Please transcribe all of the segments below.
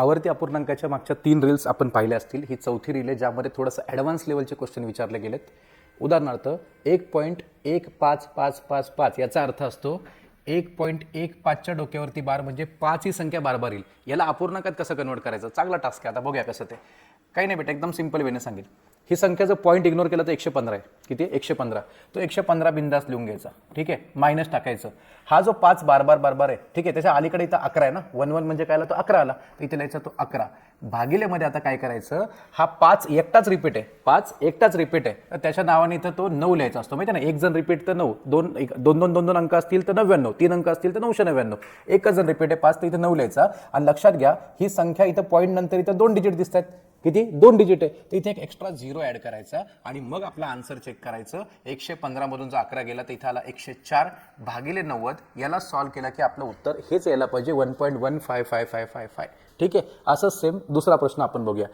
आवर्ती अपूर्णांकाच्या मागच्या तीन रील्स आपण पाहिल्या असतील. ही चौथी रील आहे ज्यामध्ये थोडंसं ॲडव्हान्स लेवलचे क्वेश्चन विचारले गेलेत. उदाहरणार्थ एक पॉईंट एक पाच पाच पाच पाच याचा अर्थ असतो एक पॉईंट एक पाचच्या डोक्यावरती बार म्हणजे पाच ही संख्या बार बार येईल. याला अपूर्णांकात कसं कन्वर्ट करायचं? चांगला टास्क आहे. आता बघूया कसं ते. काही नाही बेटा एकदम सिंपल वेने सांगेल. ही संख्या जर पॉईंट इग्नोर केला तर एकशे पंधरा आहे. किती? एकशे पंधरा. तो एकशे पंधरा बिंदास लिहून घ्यायचा. ठीक आहे? मायनस टाकायचं. हा जो पाच बार बार बार बार आहे ठीक आहे? त्याच्या अलीकडे इथं अकरा आहे ना? वन वन म्हणजे काय आला? तो अकरा आला. इथे लिहायचा तो अकरा. भागिलेमध्ये आता काय करायचं? हा पाच एकटाच रिपीट आहे. पाच एकटाच रिपीट आहे. तर त्याच्या नावाने इथं तो नऊ लिहायचा असतो. माहिती आहे ना? एक जण रिपीट तर नऊ. दोन एक दोन दोन दोन दोन अंक असतील तर नव्याण्णव. तीन अंक असतील तर नऊशे नव्याण्णव. एकच जण रिपीट आहे. पाच तर इथं नऊ लिहायचा. आणि लक्षात घ्या ही संख्या इथं पॉईंट नंतर इथं दोन डिजिट दिसत आहेत किती? दोन डिजिट आहे. तर इथे एक एक्स्ट्रा झिरो ॲड करायचा आणि मग आपला आन्सर चेक करायचं. एकशे पंधरामधून जो अकरा गेला तर इथे आला एकशे चार भागिले नव्वद. याला सॉल्व्ह केला की आपलं उत्तर हेच यायला पाहिजे. One point one five five five five five ठीक आहे? असंच सेम दुसरा प्रश्न आपण बघूया.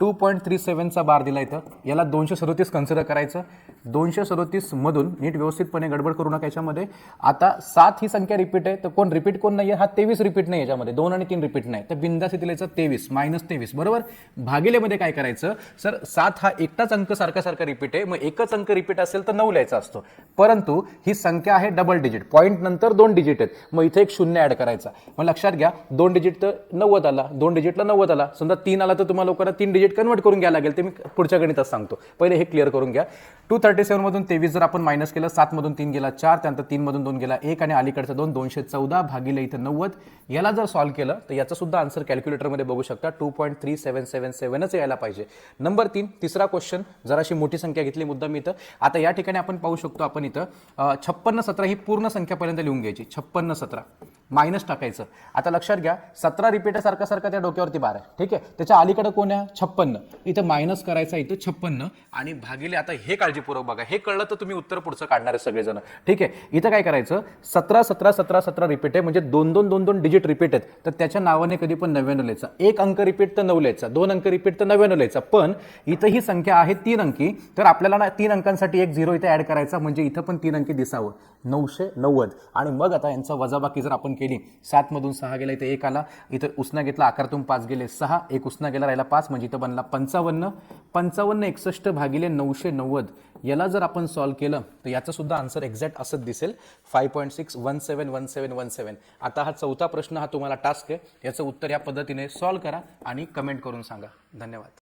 टू पॉईंट थ्री सेवनचा बार दिला इथं. याला दोनशे सदोतीस कन्सिडर करायचं. दोनशे सदोतीसमधून नीट व्यवस्थितपणे गडबड करू नका याच्यामध्ये. आता सात ही संख्या रिपीट आहे. तर कोण रिपीट कोण नाही आहे हा तेवीस रिपीट नाही याच्यामध्ये. दोन आणि तीन रिपीट नाही. तर बिंदास इथे तेवीस मायनस तेवीस. बरोबर? भागिलेमध्ये काय करायचं? सर सात हा एकटाच अंक सारखा सारखा रिपीट आहे. मग एकच अंक रिपीट असेल तर नऊ लिहायचा असतो. परंतु ही संख्या आहे डबल डिजिट पॉईंट नंतर दोन डिजिट आहेत. मग इथे एक शून्य ॲड करायचा. मग लक्षात घ्या दोन डिजिट तर नव्वद आला. दोन डिजिटला नव्वद आला. समजा तीन आला तर तुम्हाला लोकांना तीन डिजिट कन्वर्ट करून घ्यायला लागेल ते मी पुढच्या गणितात सांगतो. पहिले हे क्लिअर करून घ्या. टू थर्टी सेव्हनमधून तेवीस जर आपण मायनस केलं सातमधून तीन गेला चार त्यानंतर तीनमधून दोन गेला एक आणि अलीकडचं दोन दोनशे चौदा भागिले इथं नव्वद. याला जर सॉल्व्ह केलं तर याचा सुद्धा आन्सर कॅल्क्युलेटरमध्ये बघू शकता. Two point three seven seven सेवनच यायला पाहिजे. नंबर तीन तिसरा क्वेश्चन जराशी मोठी संख्या घेतली मुद्दा मी इथं. आता या ठिकाणी आपण पाहू शकतो आपण इथं छप्पन्न सतरा ही पूर्ण संख्यापर्यंत लिहून घ्यायची. छप्पन्न सतरा. मायनस टाकायचं. आता लक्षात घ्या सतरा रिपीट सारखा सारखा त्या डोक्यावरती बार आहे. ठीक आहे? त्याच्या अलीकडे कोण आहे? छप्पन्न. इथं मायनस करायचा इथं छप्पन्न आणि भागिले आता हे काळजीपूर्वक बघा. हे कळलं तर तुम्ही उत्तर पुढचं काढणार आहे सगळेजण. ठीक आहे? इथं काय करायचं? सतरा सतरा सतरा सतरा रिपीट आहे. म्हणजे दोन दोन दोन दोन डिजिट रिपीट आहेत. तर त्याच्या नावाने कधी पण नव्याण्णव लिहायचा. एक अंक रिपीट तर नऊ लिहायचा. दोन अंक रिपीट तर नव्याण्णव लिहायचा. पण इथं ही संख्या आहे तीन अंकी. तर आपल्याला ना तीन अंकांसाठी एक झिरो इथे ॲड करायचा. म्हणजे इथं पण तीन अंकी दिसावं. नऊशे नव्वद. आणि मग आता यांचा वजाबाकी जर आपण केली सातमधून सहा गेला इथं एक आला. इथं उसना घेतला अकरातून पाच गेले सहा. एक उसना गेला राहिला पाच. म्हणजे इथं बनला पंचावन्न. पंचावन्न एकसष्ट भागिले नऊशे नव्वद. याला जर आपण सॉल्व केलं तर याचं सुद्धा आन्सर एक्झॅक्ट असंच दिसेल. Five point six one seven one seven one seven आता हा चौथा प्रश्न हा तुम्हाला टास्क आहे. याचं उत्तर या पद्धतीने सॉल्व करा आणि कमेंट करून सांगा. धन्यवाद.